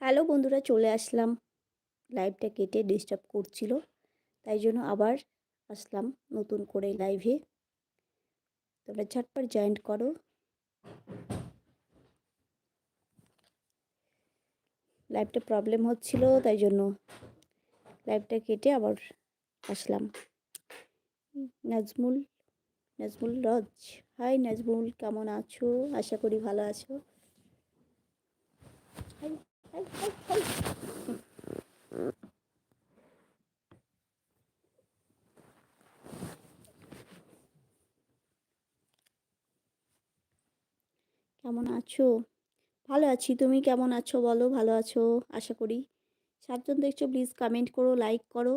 Hello বন্ধুরা, চলে আসলাম। লাইভটা কেটে ডিস্টার্ব করছিল, তাই জন্য আবার আসলাম নতুন করে লাইভে তোমরা ঝটপট জয়েন্ট করো। লাইভটা প্রবলেম হচ্ছিল, তাই জন্য লাইভটা কেটে আবার আসলাম। নাজমুল নাজমুল রজ। হাই নাজমুল, কেমন আছো? আশা করি ভালো আছো। কেমন আছো? ভালো আছি। তুমি কেমন আছো বলো? ভালো আছো? আশা করি। সাতজন দেখছ প্লিজ কমেন্ট করো লাইক করো।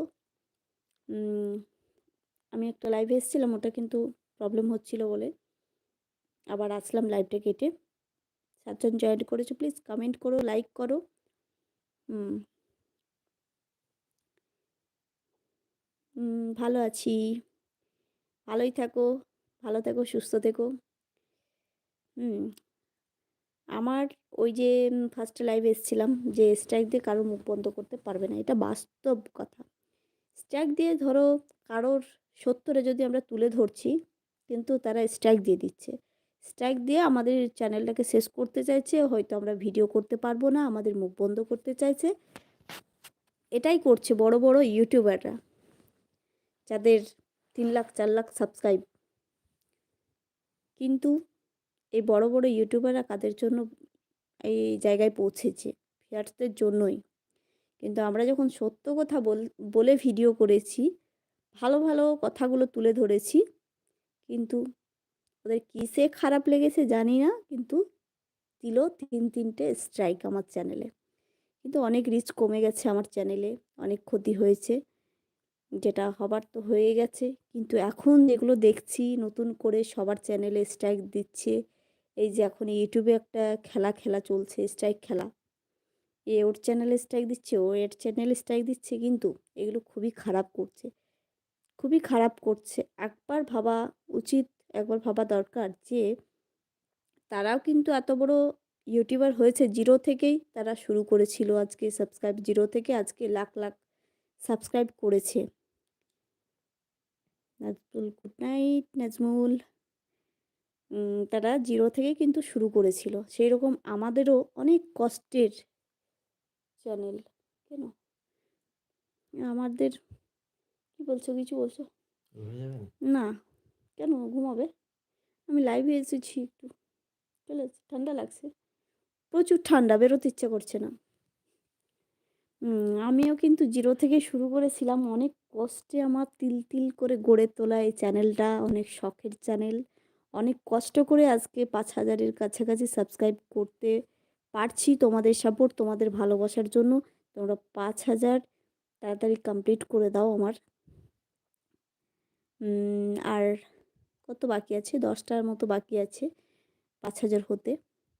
আমি একটা লাইভে এসেছিলাম, ওটা কিন্তু প্রবলেম হচ্ছিল বলে। আবার আসলাম লাইভটা কেটে। সাতজন জয়েন করেছ প্লিজ কমেন্ট করো লাইক করো। হুম। ভালো আছি। ভালোই থাকো, ভালো থাকো, সুস্থ থেকো। হুম। আমার ওই যে ফার্স্টে লাইভে এসেছিলাম যে স্ট্রাইক দিয়ে কারোর মুখ বন্ধ করতে পারবে না, এটা বাস্তব কথা। স্ট্রাইক দিয়ে ধরো কারোর সত্যরে যদি আমরা তুলে ধরছি, কিন্তু তারা স্ট্রাইক দিয়ে দিচ্ছে। স্ট্রাইক দিয়ে আমাদের চ্যানেলটাকে শেষ করতে চাইছে, হয়তো আমরা ভিডিও করতে পারব না, আমাদের মুখ বন্ধ করতে চাইছে। এটাই করছে বড় বড় ইউটিউবাররা যাদের তিন লাখ, চার লাখ সাবস্ক্রাইব কিন্তু এই বড় বড় ইউটিউবাররা কাদের জন্য এই জায়গায় পৌঁছেছে? ফিয়ার্সদের জন্যই। কিন্তু আমরা যখন সত্য কথা বলে ভিডিও করেছি, ভালো ভালো কথাগুলো তুলে ধরেছি, কিন্তু ওদের কিসে খারাপ লেগেছে জানি না, কিন্তু দিল তিন, তিনটে স্ট্রাইক আমার চ্যানেলে কিন্তু অনেক রিচ কমে গেছে আমার চ্যানেলে অনেক ক্ষতি হয়েছে। যেটা হবার তো হয়ে গেছে, কিন্তু এখন যেগুলো দেখছি, নতুন করে সবার চ্যানেলে স্ট্রাইক দিচ্ছে, এই যে এখন ইউটিউবে একটা খেলা খেলা চলছে স্ট্রাইক খেলা। এ ওর চ্যানেলে স্ট্রাইক দিচ্ছে, ও এর চ্যানেলে স্ট্রাইক দিচ্ছে, কিন্তু এগুলো খুবই খারাপ করছে। খুবই খারাপ করছে। একবার ভাবা উচিত একবার ভাবা দরকার যে তারাও কিন্তু এত বড় ইউটিউবার হয়েছে জিরো থেকেই তারা শুরু করেছিল আজকে সাবস্ক্রাইব জিরো থেকে আজকে লাখ লাখ সাবস্ক্রাইব করেছে। নাজমুল গুড নাইট নাজমুল তারা জিরো থেকে কিন্তু শুরু করেছিল। সেই রকম আমাদেরও অনেক কষ্টের চ্যানেল কেন? আমাদের কি বলছো কিছু বলছো? না। কেন ঘুমাবে? আমি লাইভে এসেছি একটু। চলে ঠান্ডা লাগছে। প্রচুর ঠান্ডা, বেরোতে ইচ্ছা করছে না। আমিও কিন্তু জিরো থেকে শুরু করেছিলাম। অনেক কষ্টে আমার তিল তিল করে গড়ে তোলা এই চ্যানেলটা অনেক শখের চ্যানেল অনেক কষ্ট করে আজকে পাঁচ হাজারের কাছাকাছি সাবস্ক্রাইব করতে পারছি তোমাদের সাপোর্ট তোমাদের ভালোবাসার জন্য। তোমরা পাঁচ হাজার তাড়াতাড়ি কমপ্লিট করে দাও আমার। আর কত বাকি আছে? দশটার মতো বাকি আছে পাঁচ হাজার হতে।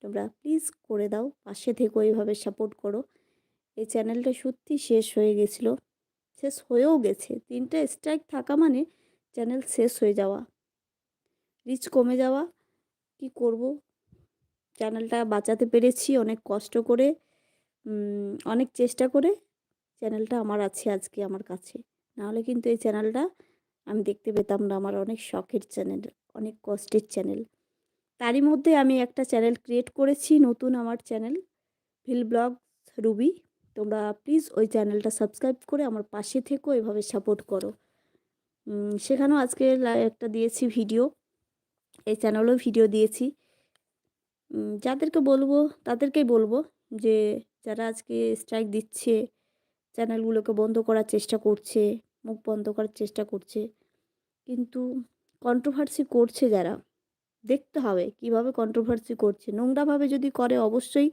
তোমরা প্লিজ করে দাও, পাশে থেকেও এইভাবে সাপোর্ট করো। এই চ্যানেলটা সত্যি শেষ হয়ে গেছিল। শেষ হয়েও গেছে। তিনটা স্ট্রাইক থাকা মানে চ্যানেল শেষ হয়ে যাওয়া। রিচ কমে যাওয়া, কি করব? চ্যানেলটা বাঁচাতে পেরেছি অনেক কষ্ট করে অনেক চেষ্টা করে। চ্যানেলটা আমার আছে আজকে আমার কাছে। নাহলে কিন্তু এই চ্যানেলটা আমি দেখতে পেতাম না। আমার অনেক শখের চ্যানেল অনেক কষ্টের চ্যানেল তারই মধ্যে আমি একটা চ্যানেল ক্রিয়েট করেছি, নতুন আমার চ্যানেল ভিল ব্লগ রুবি তোমরা প্লিজ ওই চ্যানেলটা সাবস্ক্রাইব করে আমার পাশে থেকেও এভাবে সাপোর্ট করো। সেখানেও আজকে একটা দিয়েছি ভিডিও এই চ্যানেলেও ভিডিও দিয়েছি। যাদেরকে বলব, তাদেরকেই বলব যে, যারা আজকে স্ট্রাইক দিচ্ছে চ্যানেলগুলোকে বন্ধ করার চেষ্টা করছে মুখ বন্ধ করার চেষ্টা করছে। কিন্তু কন্ট্রোভার্সি করছে যারা, দেখতে হবে কীভাবে কন্ট্রোভার্সি করছে। নোংরাভাবে যদি করে অবশ্যই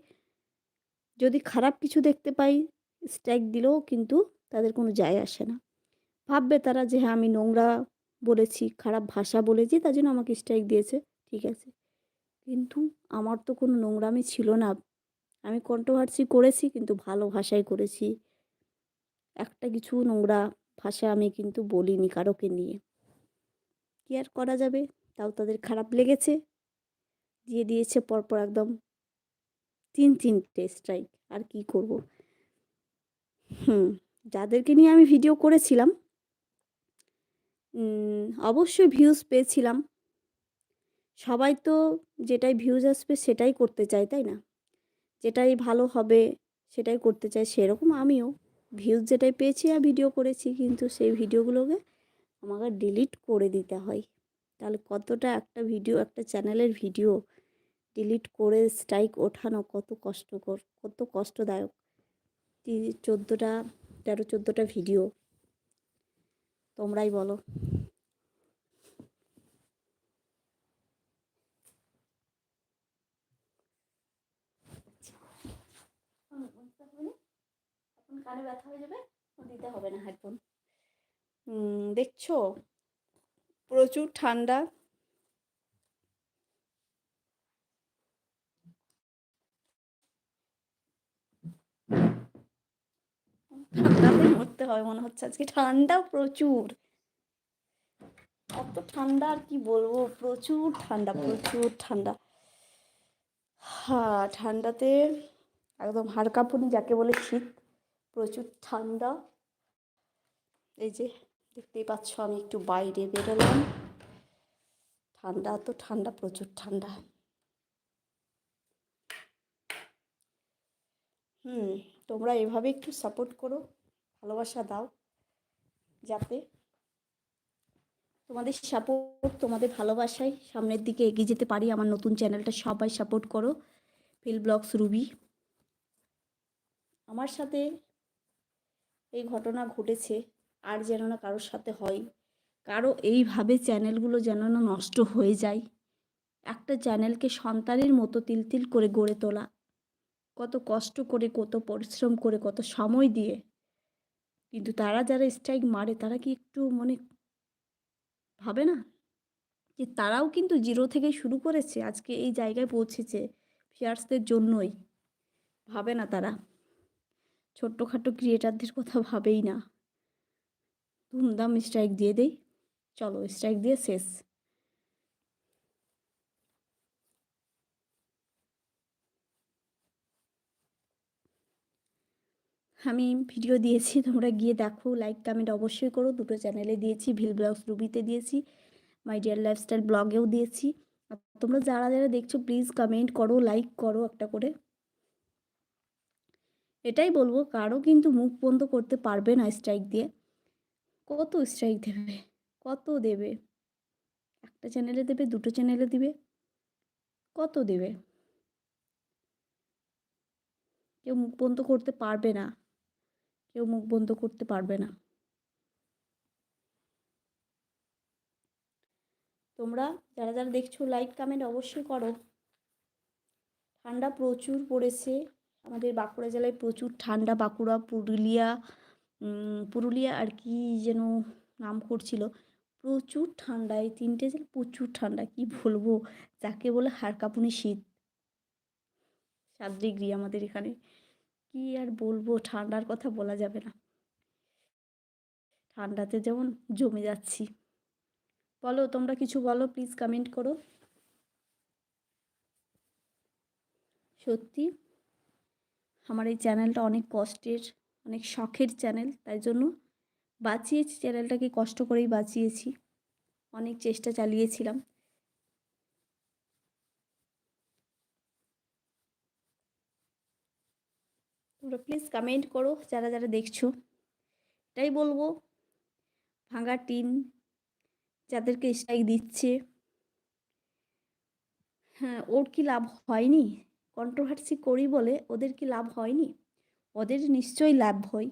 যদি খারাপ কিছু দেখতে পাই স্ট্রাইক দিলেও কিন্তু তাদের কোনো যায় আসে না। ভাববে তারা যে হ্যাঁ আমি নোংরা বলেছি, খারাপ ভাষা বলেছি, তার জন্য আমাকে স্ট্রাইক দিয়েছে, ঠিক আছে। কিন্তু আমার তো কোনো নোংরামি ছিল না। আমি কন্ট্রোভার্সি করেছি, কিন্তু ভালো ভাষায় করেছি। একটা কিছু নোংরা ভাষা আমি কিন্তু বলিনি কারোকে নিয়ে। কি আর করা যাবে? তাও তাদের খারাপ লেগেছে। দিয়ে দিয়েছে পরপর একদম তিন তিনটে স্ট্রাইক আর কি করব? হুম, যাদেরকে নিয়ে আমি ভিডিও করেছিলাম অবশ্যই ভিউজ পেয়েছিলাম। সবাই তো যেটাই ভিউজ আসবে সেটাই করতে চায়, তাই না? যেটাই ভালো হবে সেটাই করতে চায়, সেরকম আমিও। ভিউজ যেটাই পেয়েছি আর ভিডিও করেছি, কিন্তু সেই ভিডিওগুলোকে আমাকে ডিলিট করে দিতে হয়। তাহলে কতটা একটা ভিডিও একটা চ্যানেলের ভিডিও ডিলিট করে স্ট্রাইক ওঠানো কত কষ্টকর, কত কষ্টদায়ক। চোদ্দোটা, তেরো, চোদ্দোটা ভিডিও তোমরাই বলো। কানে ব্যথা হয়ে যাবে দিতে হবে না হেডফোন দেখছ? প্রচুর ঠান্ডা। ঠান্ডাতে মরতে হবে, মনে হচ্ছে আজকে ঠান্ডাও প্রচুর। অত ঠান্ডা আর কি বলব? প্রচুর ঠান্ডা প্রচুর ঠান্ডা। হ্যাঁ ঠান্ডাতে একদম হাড় কাঁপুনি যাকে বলে শীত প্রচুর ঠান্ডা। এই যে দেখতেই পাচ্ছ আমি একটু বাইরে বেরোলাম। ঠান্ডা তো ঠান্ডা, প্রচুর ঠান্ডা। হুম, তোমরা এভাবে একটু সাপোর্ট করো, ভালোবাসা দাও, যাতে তোমাদের সাপোর্ট তোমাদের ভালোবাসায় সামনের দিকে এগিয়ে যেতে পারি। আমার নতুন চ্যানেলটা সবাই সাপোর্ট করো। ফিল ব্লগস রুবি আমার সাথে এই ঘটনা ঘটেছে আর যেন না কারোর সাথে হয়। কারও এইভাবে চ্যানেলগুলো যেন না নষ্ট হয়ে যায়। একটা চ্যানেলকে সন্তানের মতো তিল তিল করে গড়ে তোলা। কত কষ্ট করে, কত পরিশ্রম করে, কত সময় দিয়ে। কিন্তু তারা যারা স্ট্রাইক মারে, তারা কি একটু মনে ভাবে না? যে তারাও কিন্তু জিরো থেকে শুরু করেছে। আজকে এই জায়গায় পৌঁছেছে। ফিয়ার্সদের জন্যই। ভাবে না তারা। ছোট্টখাটো ক্রিয়েটারদের কথা ভাবেই না। ধুমধাম স্ট্রাইক দিয়ে দেই। চলো স্ট্রাইক দিয়ে শেষ। আমি ভিডিও দিয়েছি, তোমরা গিয়ে দেখো লাইক কমেন্ট অবশ্যই করো। দুটো চ্যানেলে দিয়েছি ভিল ব্লগস রুবিতে দিয়েছি মাই ডিয়ার লাইফস্টাইল ব্লগেও দিয়েছি। তোমরা যারা যারা দেখছ প্লিজ কমেন্ট করো লাইক করো একটা করে। এটাই বলব কারও কিন্তু মুখ বন্ধ করতে পারবে না স্ট্রাইক দিয়ে। কত স্ট্রাইক দেবে? কত দেবে? একটা চ্যানেলে দেবে, দুটো চ্যানেলে দিবে। কত দেবে? কেউ মুখ বন্ধ করতে পারবে না। কেউ মুখ বন্ধ করতে পারবে না। তোমরা যারা যারা দেখছ লাইক কমেন্ট অবশ্যই করো। ঠান্ডা প্রচুর পড়েছে। আমাদের বাঁকুড়া জেলায় প্রচুর ঠান্ডা, বাঁকুড়া, পুরুলিয়া পুরুলিয়া আর কি যেন নাম করছিল। প্রচুর ঠান্ডা, এই তিনটে জেলা প্রচুর ঠান্ডা, কি বলব? যাকে বলে হাড় কাঁপুনি শীত। সাত ডিগ্রি আমাদের এখানে। কি আর বলব? ঠান্ডার কথা বলা যাবে না। ঠান্ডাতে যেমন জমে যাচ্ছি। বলো, তোমরা কিছু বলো প্লিজ কমেন্ট করো। সত্যি? আমার এই চ্যানেলটা অনেক কষ্টের, অনেক শখের চ্যানেল, তাই জন্য বাঁচিয়েছি, চ্যানেলটাকে কষ্ট করেই বাঁচিয়েছি। অনেক চেষ্টা চালিয়েছিলাম। তোমরা প্লিজ কমেন্ট করো, যারা যারা দেখছ। এটাই বলব, ভাঙা টিন যাদেরকে স্ট্রাইক দিচ্ছে হ্যাঁ ওর কি লাভ হয়নি? কন্ট্রোভার্সি করি বলে ওদের কি লাভ হয়নি? ওদের নিশ্চয়ই লাভ হয়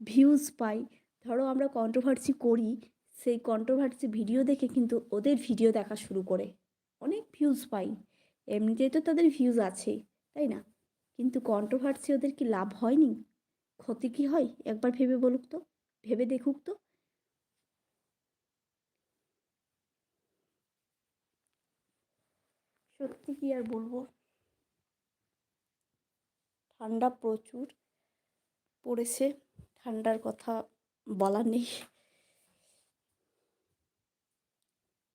ভিউজ পাই। ধরো আমরা কন্ট্রোভার্সি করি, সেই কন্ট্রোভার্সি ভিডিও দেখে কিন্তু ওদের ভিডিও দেখা শুরু করে। অনেক ভিউজ পাই। এমনিতেই তো তাদের ভিউজ আছে, তাই না? কিন্তু কন্ট্রোভার্সি ওদের কি লাভ হয়নি? ক্ষতি কি হয়? একবার ভেবে বলুক তো, ভেবে দেখুক তো। সত্যি কি আর বলব? ঠান্ডা প্রচুর পড়েছে, ঠান্ডার কথা বলা নেই।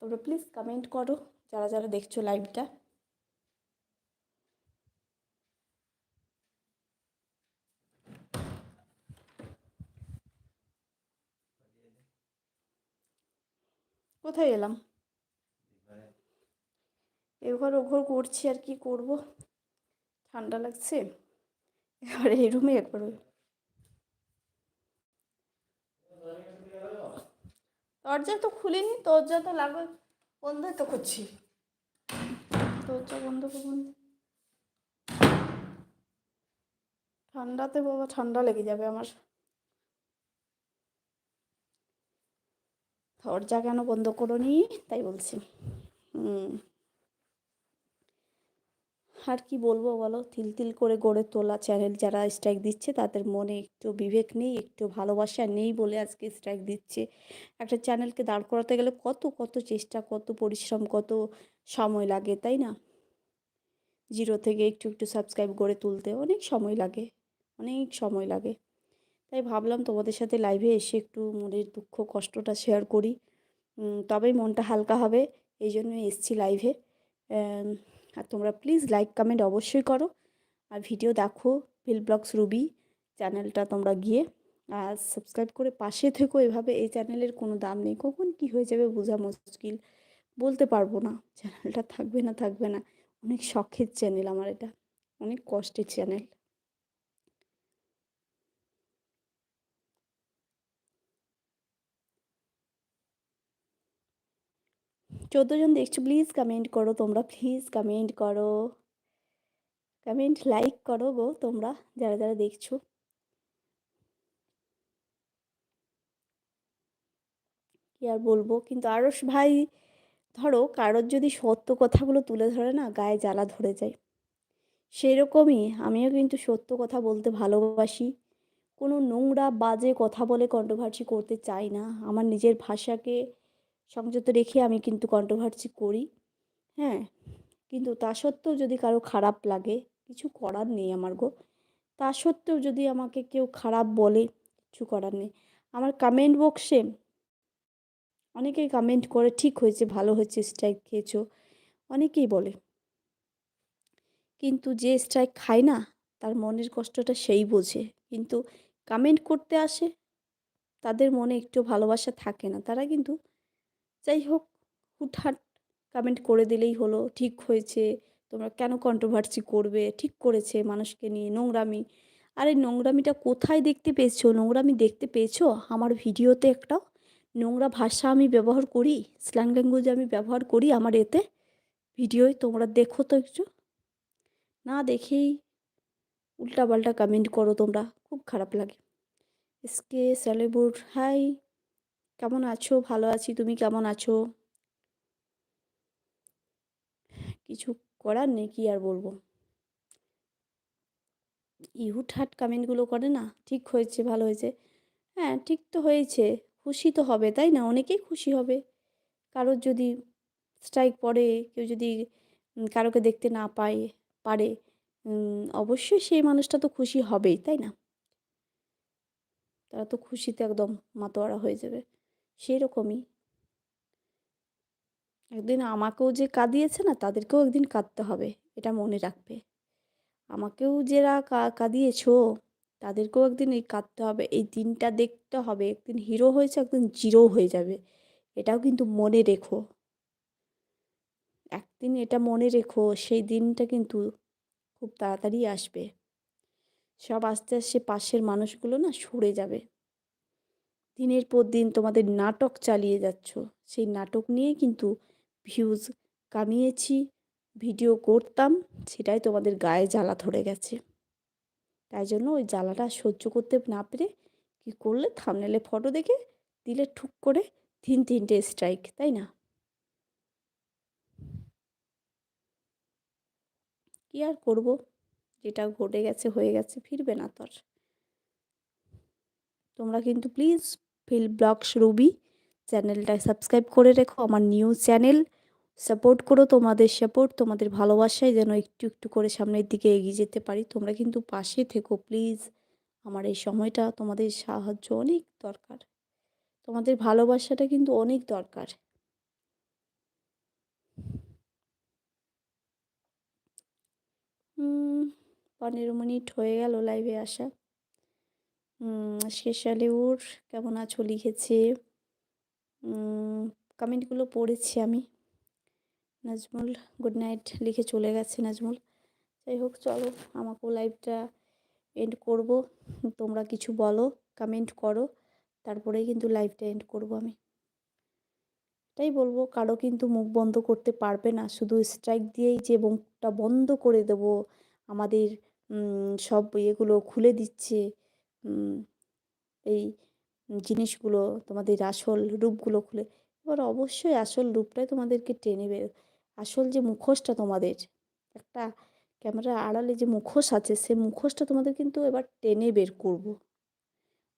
তোমরা প্লিজ কমেন্ট করো, যারা যারা দেখছ লাইভটা কোথায় এলাম? এঘর ওঘর করছি আর কি করব। ঠান্ডা লাগছে? এবার এই রুমে একবার ওই- দরজা তো খুলিনি, দরজা তো লাগবে বন্ধই তো করছি। দরজা বন্ধ করুন ঠান্ডাতে বাবা ঠান্ডা লেগে যাবে আমার। দরজা কেন বন্ধ করনি? তাই বলছি। হুম। আর কি বলব বলো? তিল তিল করে গড়ে তোলা চ্যানেল যারা স্ট্রাইক দিচ্ছে তাদের মনে একটু বিবেক নেই, একটু ভালোবাসা নেই বলে আজকে স্ট্রাইক দিচ্ছে। একটা চ্যানেলকে দাঁড় করাতে গেলে কত কত চেষ্টা, কত পরিশ্রম, কত সময় লাগে, তাই না? জিরো থেকে একটু একটু সাবস্ক্রাইব গড়ে তুলতে অনেক সময় লাগে, অনেক সময় লাগে। তাই ভাবলাম তোমাদের সাথে লাইভে এসে একটু মনের দুঃখ, কষ্টটা শেয়ার করি। তবেই মনটা হালকা হবে এই জন্য এসছি লাইভে আর তোমরা প্লিজ লাইক কমেন্ট অবশ্যই করো। আর ভিডিও দেখো ভিল ব্লগস রুবি চ্যানেলটা তোমরা গিয়ে। আর সাবস্ক্রাইব করে পাশে থেকো, এভাবে এই চ্যানেলের কোনো দাম নেই। কখন কি হয়ে যাবে বোঝা মুশকিল। বলতে পারব না চ্যানেলটা থাকবে না থাকবে না। অনেক শখের চ্যানেল আমার এটা। অনেক কষ্টের চ্যানেল জন দেখছ প্লিজ কমেন্ট করো তোমরা প্লিজ কমেন্ট করো। কমেন্ট লাইক করো গো তোমরা, যারা যারা দেখছ। কি আর বলব, কিন্তু আরস ভাই, ধরো কারোর যদি সত্য কথাগুলো তুলে ধরে না, গায়ে জ্বালা ধরে যায়। সেরকমই আমিও কিন্তু সত্য কথা বলতে ভালোবাসি। কোনো নোংরা, বাজে কথা বলে কন্ট্রোভার্সি করতে চাই না। আমার নিজের ভাষাকে সংযত রেখে আমি কিন্তু কন্ট্রোভার্সি করি। হ্যাঁ কিন্তু তা সত্ত্বেও যদি কারও খারাপ লাগে, কিছু করার নেই আমার গো। তা সত্ত্বেও যদি আমাকে কেউ খারাপ বলে, কিছু করার নেই। আমার কমেন্ট বক্সে অনেকেই কমেন্ট করে, ঠিক হয়েছে, ভালো হয়েছে স্ট্রাইক খেয়েছো। অনেকেই বলে। কিন্তু যে স্ট্রাইক খায় না, তার মনের কষ্টটা সেই বোঝে। কিন্তু কমেন্ট করতে আসে, তাদের মনে একটু ভালোবাসা থাকে না। তারা কিন্তু যাই হোক হুটহাট কমেন্ট করে দিলেই হলো, ঠিক হয়েছে, তোমরা কেন কন্ট্রোভার্সি করবে? ঠিক করেছে মানুষকে নিয়ে নোংরামি। আর এই নোংরামিটা কোথায় দেখতে পেয়েছ? নোংরামি দেখতে পেয়েছ? আমার ভিডিওতে একটা নোংরা ভাষা আমি ব্যবহার করি স্ল্যাং ল্যাঙ্গুয়েজ আমি ব্যবহার করি আমার এতে। ভিডিওয় তোমরা দেখো তো একটু। না দেখেই উল্টা উল্টাপাল্টা কমেন্ট করো তোমরা, খুব খারাপ লাগে। এসকে স্যালেবুর হাই কেমন আছো? ভালো আছি, তুমি কেমন আছো? কিছু করার নেই, কি আর বলব? ইহুট হাট কমেন্টগুলো করে না? ঠিক হয়েছে, ভালো হয়েছে। হ্যাঁ ঠিক তো হয়েছে। খুশি তো হবে, তাই না? অনেকেই খুশি হবে। কারোর যদি স্ট্রাইক পড়ে, কেউ যদি কারোকে দেখতে না পায়, পারে অবশ্যই সেই মানুষটা তো খুশি হবেই, তাই না? তারা তো খুশিতে একদম মাতোয়ারা হয়ে যাবে। সেই রকমই একদিন আমাকেও যে কাঁদিয়েছে না, তাদেরকেও একদিন কাঁদতে হবে, এটা মনে রাখবে। আমাকেও যারা কাঁদিয়েছো, তাদেরকেও একদিন এই কাঁদতে হবে, এই দিনটা দেখতে হবে, একদিন হিরো হয়েছে, একদিন জিরো হয়ে যাবে, এটাও কিন্তু মনে রেখো। একদিন এটা মনে রেখো, সেই দিনটা কিন্তু খুব তাড়াতাড়ি আসবে। সব আস্তে আস্তে পাশের মানুষগুলো না সরে যাবে। দিনের পর দিন তোমাদের নাটক চালিয়ে যাচ্ছ। সেই নাটক নিয়ে কিন্তু ভিউজ কামিয়েছি ভিডিও করতাম, সেটাই তোমাদের গায়ে জ্বালা ধরে গেছে। তাই জন্য ওই জ্বালাটা সহ্য করতে না পেরে কী করলে থামনেলে ফটো দেখে দিলে ঠুক করে তিন তিনটে স্ট্রাইক তাই না? কি আর করব? যেটা ঘটে গেছে, হয়ে গেছে, ফিরবে না তোর তোমরা কিন্তু প্লিজ ফিল ব্লগস রুবি। চ্যানেলটা সাবস্ক্রাইব করে রেখো, আমার নিউ চ্যানেল। সাপোর্ট করো তোমাদের, সাপোর্ট তোমাদের ভালোবাসায় যেন একটু একটু করে সামনের দিকে এগিয়ে যেতে পারি। তোমরা কিন্তু পাশে থেকো, প্লিজ। আমার এই সময়টা তোমাদের সাহায্য অনেক দরকার। তোমাদের ভালোবাসাটা কিন্তু অনেক দরকার। পনেরো মিনিট হয়ে গেল লাইভে আসা। শেষালে ওর কেমন আছো লিখেছে? কমেন্টগুলো পড়েছি আমি। নাজমুল গুড নাইট লিখে চলে গেছে নাজমুল। যাই হোক, চলো আমাকেও লাইভটা এন্ড করব। তোমরা কিছু বলো কমেন্ট করো। তারপরেই কিন্তু লাইভটা এন্ড করব আমি। তাই বলব, কারও কিন্তু মুখ বন্ধ করতে পারবে না। শুধু স্ট্রাইক দিয়েই যে মুখটা বন্ধ করে দেব, আমাদের সব ইয়েগুলো খুলে দিচ্ছে। এই জিনিসগুলো, তোমাদের আসল রূপগুলো খুলে। এবার অবশ্যই আসল রূপটাই তোমাদেরকে টেনে বের, আসল যে মুখোশটা তোমাদের, একটা ক্যামেরার আড়ালে যে মুখোশ আছে, সে মুখোশটা তোমাদের কিন্তু এবার টেনে বের করব।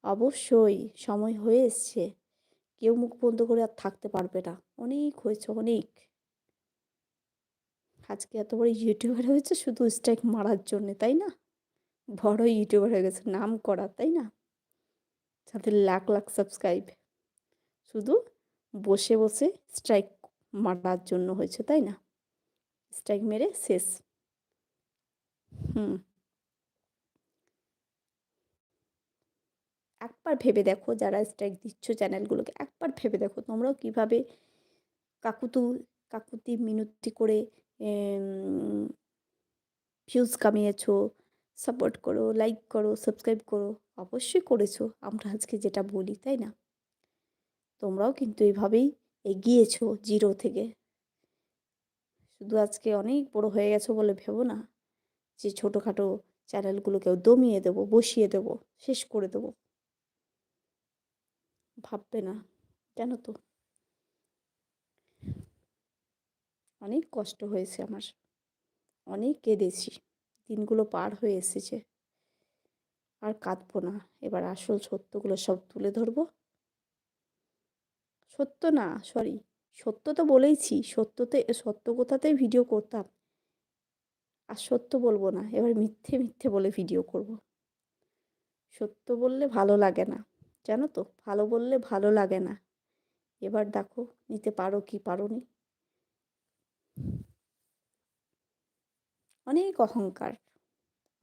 অবশ্যই সময় হয়ে এসছে। কেউ মুখ বন্ধ করে আর থাকতে পারবে না। অনেক হয়েছে, অনেক। আজকে এত বড় ইউটিউবার হয়েছে শুধু স্ট্রাইক মারার জন্যে, তাই না? বড় ইউটিউবার হয়ে গেছে, নাম করা, তাই না? যাদের লাখ লাখ সাবস্ক্রাইব শুধু বসে বসে স্ট্রাইক মারার জন্য হয়েছে, তাই না? স্ট্রাইক মেরে শেষ। হুম। একবার ভেবে দেখো যারা স্ট্রাইক দিচ্ছ চ্যানেলগুলোকে একবার ভেবে দেখো তোমরাও কীভাবে কাকুতু, কাকুতি মিনতি করে ভিউজ কামিয়েছো সাপোর্ট করো লাইক করো সাবস্ক্রাইব করো। অবশ্যই করেছ, আমরা আজকে যেটা বলি, তাই না? তোমরাও কিন্তু এইভাবেই এগিয়েছো জিরো থেকে। শুধু আজকে অনেক বড় হয়ে গেছো বলে ভেবো না, যে ছোটোখাটো চ্যানেলগুলোকেও দমিয়ে দেবো, বসিয়ে দেবো, শেষ করে দেবো। ভাববে না কেন তো। অনেক কষ্ট হয়েছে আমার, অনেক কেঁদেছি। দিনগুলো পার হয়ে এসেছে। আর কাঁদবো না। এবার আসল সত্যগুলো সব তুলে ধরবো। সত্য না সরি সত্য তো বলেইছি, সত্যতে, সত্য কোথাতেই ভিডিও করতাম। আর সত্য বলব না, এবার মিথ্যে মিথ্যে বলে ভিডিও করব। সত্য বললে ভালো লাগে না, জানো তো? ভালো বললে ভালো লাগে না। এবার দেখো, নিতে পারো কি পারো নি অনেক অহংকার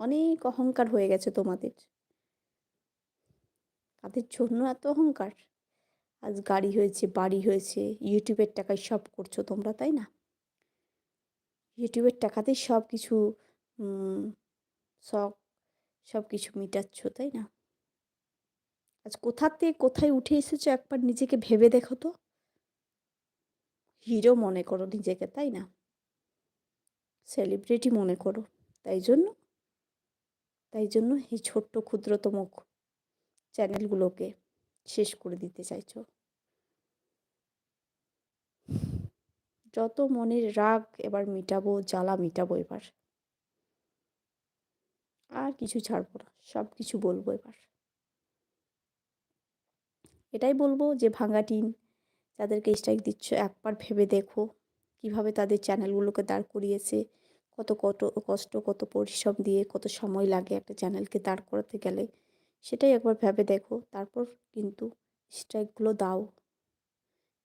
অনেক অহংকার হয়ে গেছে তোমাদের। তাদের জন্য এত অহংকার। আজ গাড়ি হয়েছে, বাড়ি হয়েছে, ইউটিউবের টাকায় সব করছ তোমরা, তাই না? ইউটিউবের টাকাতেই সব কিছু শখ সব কিছু মিটাচ্ছ, তাই না? আজ কোথাতে কোথায় উঠে এসেছ একবার নিজেকে ভেবে দেখো তো। হিরো মনে করো নিজেকে, তাই না? সেলিব্রিটি মনে করো। তাই জন্য তাই জন্য এই ছোট্ট ক্ষুদ্রতম চ্যানেলগুলোকে শেষ করে দিতে চাইছো। যত মনের রাগ এবার মিটাবো, জ্বালা মিটাবো এবার। আর কিছু ছাড়বো না সব কিছু বলব এবার। এটাই বলব যে ভাঙা টিন, যাদেরকে স্ট্রাইক দিচ্ছ, একবার ভেবে দেখো। কীভাবে তাদের চ্যানেলগুলোকে দাঁড় করিয়েছে, কত কত কষ্ট, কত পরিশ্রম দিয়ে কত সময় লাগে একটা চ্যানেলকে দাঁড় করাতে গেলে, সেটাই একবার ভেবে দেখো। তারপর কিন্তু স্ট্রাইকগুলো দাও।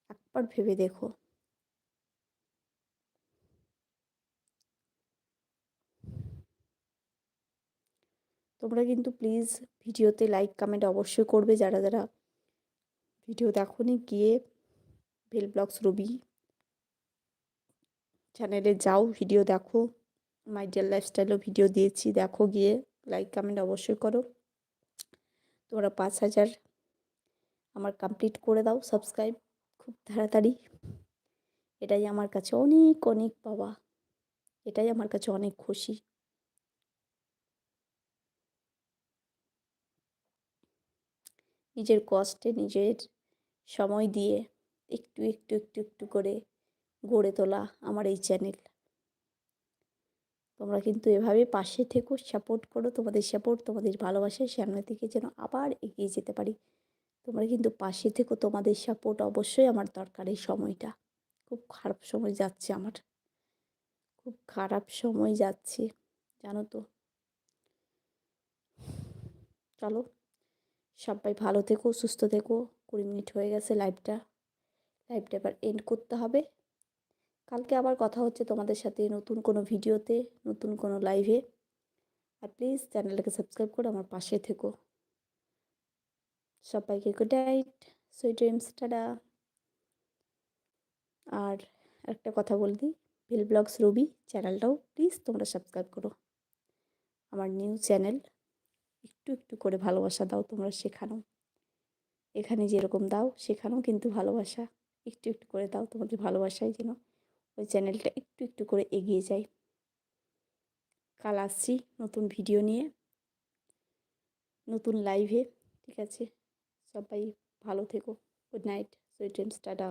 একবার ভেবে দেখো। তোমরা কিন্তু প্লিজ ভিডিওতে লাইক, কমেন্ট অবশ্যই করবে। যারা যারা ভিডিও দেখো গিয়ে ভেল ব্লগস রবি চ্যানেলে যাও ভিডিও দেখো। মাই ডিয়ার লাইফস্টাইলও ভিডিও দিয়েছি, দেখো গিয়ে লাইক কমেন্ট অবশ্যই করো। তোমরা পাঁচ হাজার আমার কমপ্লিট করে দাও সাবস্ক্রাইব খুব তাড়াতাড়ি। এটাই আমার কাছে অনেক অনেক পাওয়া। এটাই আমার কাছে অনেক খুশি। নিজের কষ্টে, নিজের সময় দিয়ে একটু একটু একটু একটু করে গড়ে তোলা আমার এই চ্যানেল। তোমরা কিন্তু এভাবে পাশে থেকো, সাপোর্ট করো, তোমাদের সাপোর্ট, তোমাদের ভালোবাসায় সামনের দিকে যেন আবার এগিয়ে যেতে পারি। তোমরা কিন্তু পাশে থেকো, তোমাদের সাপোর্ট অবশ্যই আমার দরকার এই সময়টা। খুব খারাপ সময় যাচ্ছে আমার। খুব খারাপ সময় যাচ্ছে, জানো তো। চলো, সবাই ভালো থেকো, সুস্থ থেকো, কুড়ি মিনিট হয়ে গেছে লাইভটা লাইভটা এবার এন্ড করতে হবে। কালকে আবার কথা হচ্ছে তোমাদের সাথে নতুন কোনো ভিডিওতে, নতুন কোনো লাইভে আর প্লিজ চ্যানেলটাকে সাবস্ক্রাইব করে আমার পাশে থেকো। সবাইকে গুড নাইট সুইট ড্রিমস আর একটা কথা বল দিই ভিল ব্লগস রবি চ্যানেলটাও প্লিজ তোমরা সাবস্ক্রাইব করো। আমার নিউ চ্যানেল একটু একটু করে ভালোবাসা দাও তোমরা শেখানো। এখানে যেরকম দাও সেখানেও কিন্তু ভালোবাসা। একটু একটু করে দাও তোমাদের ভালোবাসায় যেন ওই চ্যানেলটা একটু একটু করে এগিয়ে যাই। কাল আসছি নতুন ভিডিও নিয়ে, নতুন লাইভে ঠিক আছে? সবাই ভালো থেকো। Good night sweet tata